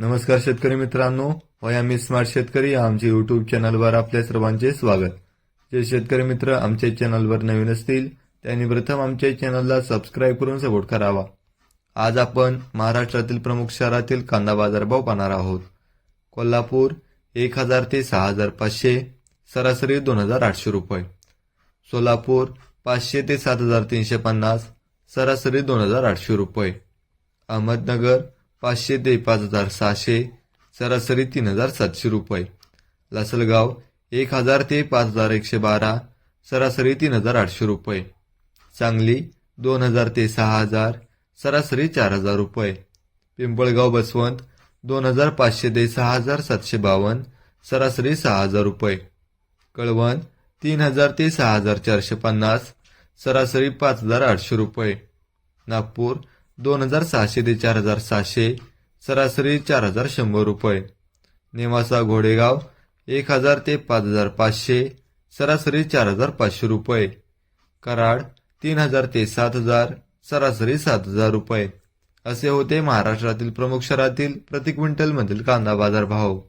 नमस्कार शेतकरी मित्रांनो वया मी स्मार्ट शेतकरी आमच्या युट्यूब चॅनलवर आपल्या सर्वांचे स्वागत. जे शेतकरी मित्र आमच्या चॅनलवर नवीन असतील त्यांनी प्रथम आमच्या चॅनलला सबस्क्राईब करून सपोर्ट करावा. आज आपण महाराष्ट्रातील प्रमुख शहरातील कांदा बाजारभाव पाहणार आहोत. कोल्हापूर एक हजार ते सहा हजार पाचशे सरासरी दोन हजार आठशे रुपये. सोलापूर पाचशे ते सात हजार तीनशे पन्नास सरासरी दोन हजार आठशे रुपये. अहमदनगर पाचशे ते पाच हजार सहाशे सरासरी तीन हजार सातशे रुपये. लासलगाव एक हजार ते पाच हजार एकशे बारा सरासरी तीन हजार आठशे रुपये. सांगली दोन हजार ते सहा हजार सरासरी चार हजार रुपये. पिंपळगाव बसवंत दोन हजार पाचशे ते सहा हजार सातशे बावन्न सरासरी सहा हजार रुपये. कळवण तीन हजार ते सहा हजार चारशे पन्नास सरासरी पाच हजार आठशे रुपये. नागपूर दोन हजार सहाशे ते चार हजार सहाशे सरासरी चार हजार शंभर रुपये. नेवासा घोडेगाव एक हजार ते पाच हजार पाचशे सरासरी चार हजार पाचशे रुपये. कराड तीन हजार ते सात हजार सरासरी सात हजार रुपये. असे होते महाराष्ट्रातील प्रमुख शहरातील प्रति क्विंटल मधील कांदा बाजार भाव